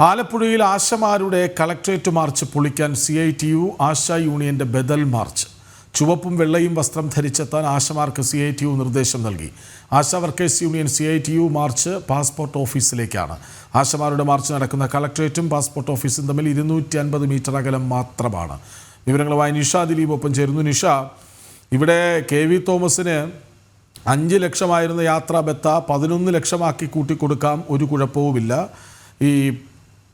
ആലപ്പുഴയിൽ ആശമാരുടെ collectorate march പൊളിക്കാൻ C I T U Asha യൂണിയന്റെ ബദൽ മാർച്ച്. ചുവപ്പും വെള്ളയും വസ്ത്രം ധരിച്ചെത്താൻ ആശമാർക്ക് സി ഐ ടി യു നിർദ്ദേശം നൽകി. Asha workers union C I T U march passport ഓഫീസിലേക്കാണ്. ആശമാരുടെ മാർച്ച് നടക്കുന്ന കളക്ട്രേറ്റും പാസ്പോർട്ട് ഓഫീസും തമ്മിൽ ഇരുന്നൂറ്റി അൻപത് മീറ്റർ അകലം മാത്രമാണ്. വിവരങ്ങളുമായി നിഷ ദിലീപ് ഒപ്പം ചേരുന്നു. നിഷ ഇവിടെ കെ വി തോമസിന് അഞ്ച് ലക്ഷമായിരുന്ന യാത്രാ ബത്ത പതിനൊന്ന് ലക്ഷമാക്കി കൂട്ടിക്കൊടുക്കാം. ഒരു കുഴപ്പവുമില്ല. ഈ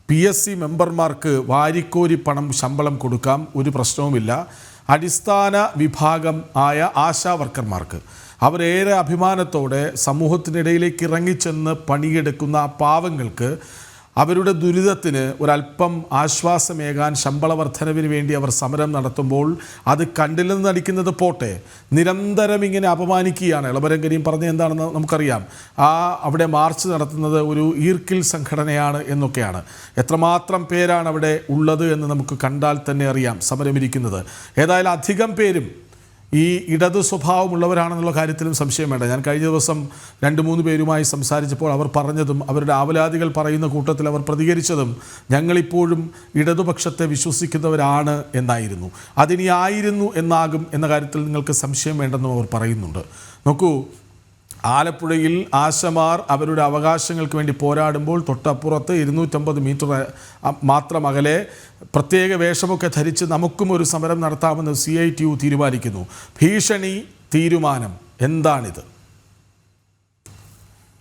പി എസ് സി മെമ്പർമാർക്ക് വാരിക്കോരി പണം ശമ്പളം കൊടുക്കാം ഒരു പ്രശ്നവുമില്ല. അടിസ്ഥാന വിഭാഗം ആയ ആശാ വർക്കർമാർക്ക്. അവരേറെ അഭിമാനത്തോടെ സമൂഹത്തിനിടയിലേക്ക് ഇറങ്ങിച്ചെന്ന് പണിയെടുക്കുന്ന പാവങ്ങൾക്ക് അവരുടെ ദുരിതത്തിന് ഒരല്പം ആശ്വാസമേകാൻ ശമ്പള വർധനവിന് വേണ്ടി അവർ സമരം നടത്തുമ്പോൾ അത് കണ്ടില്ലെന്ന് നടിക്കുന്നത് പോട്ടെ. നിരന്തരം ഇങ്ങനെ അപമാനിക്കുകയാണ്. ഇളവരങ്കരിയും പറഞ്ഞ എന്താണെന്ന് നമുക്കറിയാം. ആ അവിടെ മാർച്ച് നടത്തുന്നത് ഒരു ഈർക്കിൽ സംഘടനയാണ് എന്നൊക്കെയാണ്. എത്രമാത്രം പേരാണ് അവിടെ ഉള്ളത് എന്ന് നമുക്ക് കണ്ടാൽ തന്നെ അറിയാം സമരമിരിക്കുന്നത്. ഏതായാലും അധികം പേരും ഈ ഇടതു സ്വഭാവമുള്ളവരാണെന്നുള്ള കാര്യത്തിലും സംശയം വേണ്ട. ഞാൻ കഴിഞ്ഞ ദിവസം രണ്ട് മൂന്ന് പേരുമായി സംസാരിച്ചപ്പോൾ അവർ പറഞ്ഞതും അവരുടെ ആവലാതികൾ പറയുന്ന കൂട്ടത്തിൽ അവർ പ്രതികരിച്ചതും ഞങ്ങളിപ്പോഴും ഇടതുപക്ഷത്തെ വിശ്വസിക്കുന്നവരാണ് എന്നായിരുന്നു. അതിനി ആയിരുന്നു എന്നാകും എന്ന കാര്യത്തിൽ നിങ്ങൾക്ക് സംശയം വേണ്ടെന്നും അവർ പറയുന്നുണ്ട്. നോക്കൂ ആലപ്പുഴയിൽ ആശമാർ അവരുടെ അവകാശങ്ങൾക്ക് വേണ്ടി പോരാടുമ്പോൾ തൊട്ടപ്പുറത്ത് ഇരുന്നൂറ്റമ്പത് മീറ്റർ മാത്രം അകലെ പ്രത്യേക വേഷമൊക്കെ ധരിച്ച് നമുക്കും ഒരു സമരം നടത്താമെന്ന് സി ഐ ടി യു തീരുമാനിക്കുന്നു. ഭീഷണി തീരുമാനം എന്താണിത്?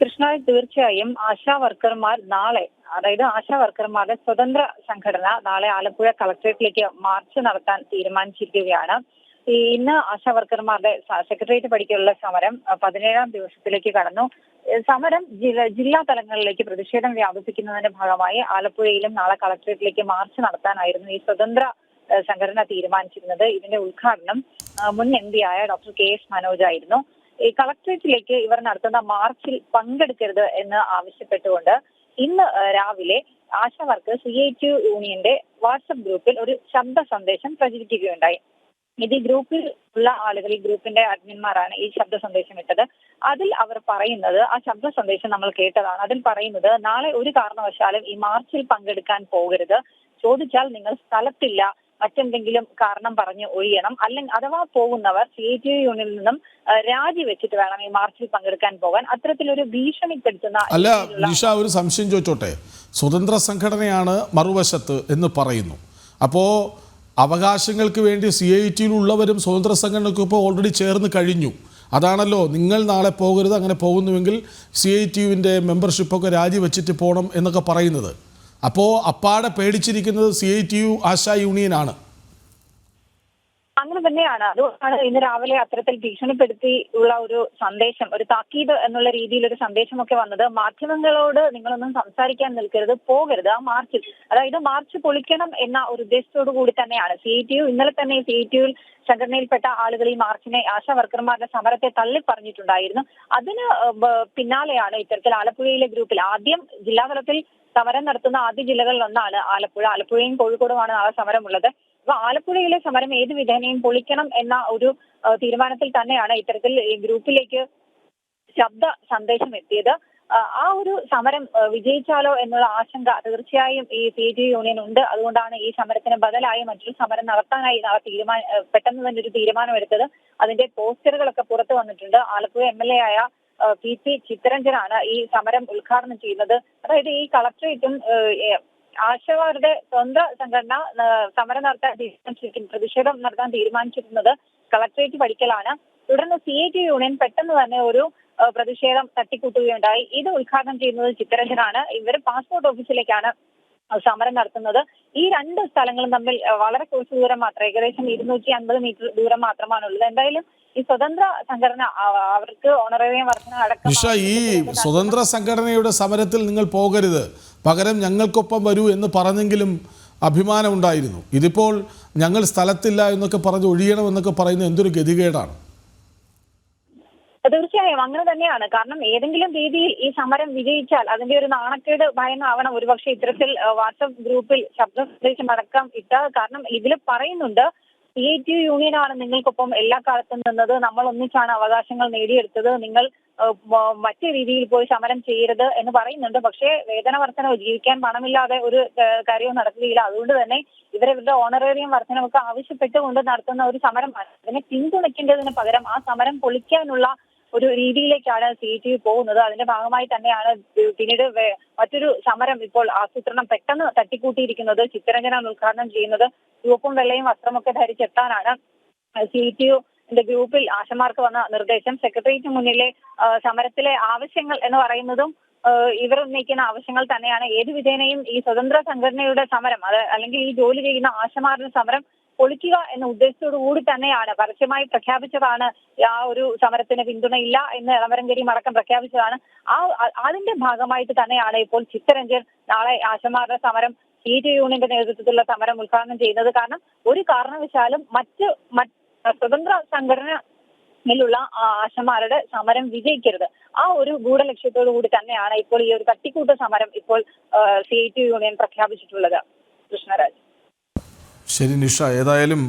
കൃഷ്ണ തീർച്ചയായും ആശാ വർക്കർമാർ നാളെ അതായത് ആശാ വർക്കർമാരുടെ സ്വതന്ത്ര സംഘടന നാളെ ആലപ്പുഴ കളക്ടറേറ്റിലേക്ക് മാർച്ച് നടത്താൻ തീരുമാനിച്ചിരിക്കുകയാണ്. ഈ ഇന്ന് ആശാ വർക്കർമാരുടെ സ- സെക്രട്ടേറിയറ്റ് പഠിക്കാനുള്ള സമരം പതിനേഴാം ദിവസത്തിലേക്ക് കടന്നു. സമരം ജില്ല തലങ്ങളിലേക്ക് പ്രതിഷേധം വ്യാപിപ്പിക്കുന്നതിന്റെ ഭാഗമായി ആലപ്പുഴയിലും നാളെ കളക്ടറേറ്റിലേക്ക് മാർച്ച് നടത്താനായിരുന്നു ഈ സ്വതന്ത്ര സംഘടന തീരുമാനിച്ചിരുന്നത്. ഇതിന്റെ ഉദ്ഘാടനം മുൻ എം പി ആയ ഡോക്ടർ കെ എസ് മനോജ് ആയിരുന്നു. ഈ കളക്ടറേറ്റിലേക്ക് ഇവർ നടത്തുന്ന മാർച്ചിൽ പങ്കെടുക്കരുത് എന്ന് ആവശ്യപ്പെട്ടുകൊണ്ട് ഇന്ന് രാവിലെ ASHA work C I T യൂണിയന്റെ വാട്സപ്പ് ഗ്രൂപ്പിൽ ഒരു ശബ്ദ സന്ദേശം പ്രചരിക്കുകയുണ്ടായി ഇത് ഈ ഗ്രൂപ്പിൽ ഉള്ള ആളുകൾ ഈ ഗ്രൂപ്പിന്റെ അഡ്മിന്മാരാണ് ഈ ശബ്ദ സന്ദേശം ഇട്ടത്. അതിൽ അവർ പറയുന്നത് ആ ശബ്ദ സന്ദേശം നമ്മൾ കേട്ടതാണ്. അതിൽ പറയുന്നത് നാളെ ഒരു കാരണവശാലും ഈ മാർച്ചിൽ പങ്കെടുക്കാൻ പോകരുത്. ചോദിച്ചാൽ നിങ്ങൾ സ്ഥലത്തില്ല മറ്റെന്തെങ്കിലും കാരണം പറഞ്ഞ് ഒഴിയണം. അല്ലെങ്കിൽ അഥവാ പോകുന്നവർ സി ഐ ടി യൂണിയനിൽ നിന്നും രാജിവെച്ചിട്ട് വേണം ഈ മാർച്ചിൽ പങ്കെടുക്കാൻ പോകാൻ. അത്തരത്തിലൊരു ഭീഷണിപ്പെടുത്തുന്ന അല്ല നിഷ ഒരു സംശയം ചോദിച്ചോട്ടെ. സ്വതന്ത്ര സംഘടനയാണ് മറുവശത്ത് എന്ന് പറയുന്നു. അപ്പോൾ അവകാശങ്ങൾക്ക് വേണ്ടി സി ഐ ടിയിലുള്ളവരും സ്വതന്ത്ര സംഘടനയ്ക്ക് ഓൾറെഡി ചേർന്ന് കഴിഞ്ഞു. അതാണല്ലോ നിങ്ങൾ നാളെ പോകരുത് അങ്ങനെ പോകുന്നുവെങ്കിൽ സി ഐ ടി യുവിന്റെ മെമ്പർഷിപ്പൊക്കെ രാജിവെച്ചിട്ട് പോകണം എന്നൊക്കെ പറയുന്നത്. അപ്പോൾ അപ്പാടെ പേടിച്ചിരിക്കുന്നത് C I T U Asha യൂണിയനാണ്. തന്നെയാണ്. അതുകൊണ്ടാണ് ഇന്ന് രാവിലെ അത്തരത്തിൽ ഭീഷണിപ്പെടുത്തി ഉള്ള ഒരു സന്ദേശം ഒരു താക്കീത് എന്നുള്ള രീതിയിൽ ഒരു സന്ദേശമൊക്കെ വന്നത്. മാധ്യമങ്ങളോട് നിങ്ങളൊന്നും സംസാരിക്കാൻ നിൽക്കരുത് പോകരുത്. ആ മാർച്ചിൽ അതായത് മാർച്ച് പൊളിക്കണം എന്ന ഒരു ഉദ്ദേശത്തോടു കൂടി തന്നെയാണ്. സി ടി യു ഇന്നലെ തന്നെ സി ടി സംഘടനയിൽപ്പെട്ട ആളുകൾ ഈ മാർച്ചിനെ ആശാ വർക്കർമാരുടെ സമരത്തെ തള്ളി പറഞ്ഞിട്ടുണ്ടായിരുന്നു അതിന് പിന്നാലെയാണ് ഇത്തരത്തിൽ ആലപ്പുഴയിലെ ഗ്രൂപ്പിൽ ആദ്യം ജില്ലാതലത്തിൽ സമരം നടത്തുന്ന ആദ്യ ജില്ലകളിൽ ഒന്നാണ് ആലപ്പുഴ. ആലപ്പുഴയും കോഴിക്കോടുമാണ് നാളെ സമരമുള്ളത്. അപ്പൊ ആലപ്പുഴയിലെ സമരം ഏത് വിധേനയും പൊളിക്കണം എന്ന ഒരു തീരുമാനത്തിൽ തന്നെയാണ് ഇത്തരത്തിൽ ഗ്രൂപ്പിലേക്ക് ശബ്ദ സന്ദേശം എത്തിയത്. ആ, ഒരു സമരം വിജയിച്ചാലോ എന്നുള്ള ആശങ്ക തീർച്ചയായും ഈ പി ജി യൂണിയൻ ഉണ്ട്. അതുകൊണ്ടാണ് ഈ സമരത്തിന് ബദലായി മറ്റൊരു സമരം നടത്താനായി തീരുമാന പെട്ടെന്ന് തന്നെ ഒരു തീരുമാനം എടുത്തത്. അതിന്റെ പോസ്റ്ററുകളൊക്കെ പുറത്തു വന്നിട്ടുണ്ട്. ആലപ്പുഴ എം എൽ എ ആയ പി പി ചിത്തരഞ്ജനാണ് ഈ സമരം ഉദ്ഘാടനം ചെയ്യുന്നത്. അതായത് ഈ കളക്ടറേറ്റും ആ, ആശമാരുടെ സ്വന്തം സംഘടന സമരം നടത്താൻ തീരുമാനിച്ചിരിക്കുന്നത് പ്രതിഷേധം നടത്താൻ തീരുമാനിച്ചിരുന്നത് കളക്ടറേറ്റ് പഠിക്കലാണ്. തുടർന്ന് സി ഐ ടി യൂണിയൻ പെട്ടെന്ന് തന്നെ ഒരു പ്രതിഷേധം തട്ടിക്കൂട്ടുകയുണ്ടായി. ഇത് ഉദ്ഘാടനം ചെയ്യുന്നത് ചിത്തരഞ്ജനാണ്. ഇവർ പാസ്പോർട്ട് ഓഫീസിലേക്കാണ് സമരം നടത്തുന്നത്. ഈ രണ്ട് സ്ഥലങ്ങളും തമ്മിൽ വളരെ കുറച്ച് ദൂരം മാത്രം ഏകദേശം ഇരുന്നൂറ്റി അൻപത് മീറ്റർ ദൂരം മാത്രമാണുള്ളത്. എന്തായാലും ഈ സ്വതന്ത്ര സംഘടന അവർക്ക് ഓണറേറിയം വർധന അടക്കം ഈ സ്വതന്ത്ര സംഘടനയുടെ സമരത്തിൽ നിങ്ങൾ പോകരുത്. പകരം ഞങ്ങൾക്കൊപ്പം വരൂ എന്ന് പറഞ്ഞെങ്കിലും അഭിമാനമുണ്ടായിരുന്നു ഇതിപ്പോൾ ഞങ്ങൾ സ്ഥലത്തില്ല എന്നൊക്കെ പറഞ്ഞ് ഒഴിയണമെന്നൊക്കെ പറയുന്നത് എന്തൊരു ഗതികേടാണ്. തീർച്ചയായും അങ്ങനെ തന്നെയാണ്. കാരണം ഏതെങ്കിലും രീതിയിൽ ഈ സമരം വിജയിച്ചാൽ അതിന്റെ ഒരു നാണക്കേട് ഭയന്നാവണം. ഒരുപക്ഷെ ഇത്തരത്തിൽ വാട്സപ്പ് ഗ്രൂപ്പിൽ ശബ്ദ സന്ദേശം അടക്കം ഇട്ട കാരണം ഇതിൽ പറയുന്നുണ്ട് സി ഐ ആണ് യൂണിയനാണ് നിങ്ങൾക്കൊപ്പം എല്ലാ കാലത്തും നിന്നത്. നമ്മൾ ഒന്നിച്ചാണ് അവകാശങ്ങൾ നേടിയെടുത്തത്. നിങ്ങൾ മറ്റു രീതിയിൽ പോയി സമരം ചെയ്യരുത് എന്ന് പറയുന്നുണ്ട്. പക്ഷേ വേതന വർധനവ് ജീവിക്കാൻ പണമില്ലാതെ ഒരു കാര്യവും നടക്കുകയില്ല. അതുകൊണ്ട് തന്നെ ഇവരവരുടെ ഓണറേറിയം വർധനവൊക്കെ ആവശ്യപ്പെട്ടുകൊണ്ട് നടത്തുന്ന ഒരു സമരമാണ്. അതിനെ പിന്തുണയ്ക്കേണ്ടതിന് പകരം ആ സമരം പൊളിക്കാനുള്ള ഒരു രീതിയിലേക്കാണ് സി ടി യു പോകുന്നത്. അതിന്റെ ഭാഗമായി തന്നെയാണ് പിന്നീട് മറ്റൊരു സമരം ഇപ്പോൾ ആസൂത്രണം പെട്ടെന്ന് തട്ടിക്കൂട്ടിയിരിക്കുന്നത് ചിത്തരഞ്ജനാണ് ഉദ്ഘാടനം ചെയ്യുന്നത് ചുവപ്പും വെള്ളയും വസ്ത്രമൊക്കെ ധരിച്ചെത്താനാണ് സി ടി യു ഗ്രൂപ്പിൽ ആശമാർക്ക് വന്ന നിർദ്ദേശം. സെക്രട്ടേറിയറ്റിന് മുന്നിലെ സമരത്തിലെ ആവശ്യങ്ങൾ എന്ന് പറയുന്നതും ഇവർ ഉന്നയിക്കുന്ന ആവശ്യങ്ങൾ തന്നെയാണ്. ഏത് വിധേനയും ഈ സ്വതന്ത്ര സംഘടനയുടെ സമരം അത് അല്ലെങ്കിൽ ഈ ജോലി ചെയ്യുന്ന ആശമാരുടെ സമരം പൊളിക്കുക എന്ന ഉദ്ദേശത്തോടു കൂടി തന്നെയാണ്. പരസ്യമായി പ്രഖ്യാപിച്ചതാണ് ആ ഒരു സമരത്തിന് പിന്തുണയില്ല എന്ന് ഇളമരങ്കരി അടക്കം പ്രഖ്യാപിച്ചതാണ്. ആ അതിന്റെ ഭാഗമായിട്ട് തന്നെയാണ് ഇപ്പോൾ ചിത്തരഞ്ജൻ നാളെ ആശമാരുടെ സമരം സി ടി യൂണിയന്റെ നേതൃത്വത്തിലുള്ള സമരം ഉദ്ഘാടനം ചെയ്യുന്നത്. കാരണം ഒരു കാരണവശാലും മറ്റ് സ്വതന്ത്ര സംഘടനയിലുള്ള ആ ആശമാരുടെ സമരം വിജയിക്കരുത്. ആ ഒരു ഗൂഢലക്ഷ്യത്തോടു കൂടി തന്നെയാണ് ഇപ്പോൾ ഈ ഒരു തട്ടിക്കൂട്ട സമരം ഇപ്പോൾ സി ടി യൂണിയൻ പ്രഖ്യാപിച്ചിട്ടുള്ളത്. കൃഷ്ണരാജ്. ശരി നിഷ ഏതായാലും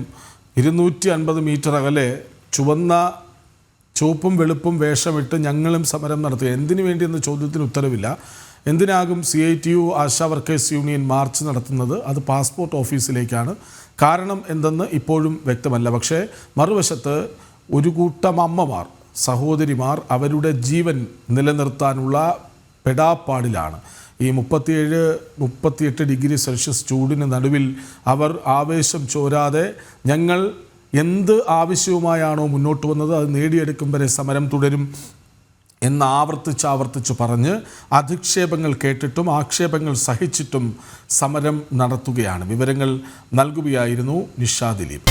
ഇരുന്നൂറ്റി അൻപത് മീറ്റർ അകലെ ചുവന്ന ചുവപ്പും വെളുപ്പും വേഷമിട്ട് ഞങ്ങളും സമരം നടത്തുക. എന്തിനു വേണ്ടി എന്ന ചോദ്യത്തിന് ഉത്തരവില്ല. എന്തിനാകും C I T U Asha workers union march നടത്തുന്നത്? അത് പാസ്പോർട്ട് ഓഫീസിലേക്കാണ്. കാരണം എന്തെന്ന് ഇപ്പോഴും വ്യക്തമല്ല. പക്ഷേ മറുവശത്ത് ഒരു കൂട്ടം അമ്മമാർ സഹോദരിമാർ അവരുടെ ജീവൻ നിലനിർത്താനുള്ള പെടാപ്പാടിലാണ്. ഈ മുപ്പത്തിയേഴ് മുപ്പത്തിയെട്ട് ഡിഗ്രി സെൽഷ്യസ് ചൂടിന് നടുവിൽ അവർ ആവേശം ചോരാതെ ഞങ്ങൾ എന്ത് ആവശ്യവുമായാണോ മുന്നോട്ട് വന്നത് അത് നേടിയെടുക്കും വരെ സമരം തുടരും എന്ന് ആവർത്തിച്ച് ആവർത്തിച്ച് പറഞ്ഞ് അധിക്ഷേപങ്ങൾ കേട്ടിട്ടും ആക്ഷേപങ്ങൾ സഹിച്ചിട്ടും സമരം നടത്തുകയാണ്. വിവരങ്ങൾ നൽകുകയായിരുന്നു നിഷാ ദിലീപ്.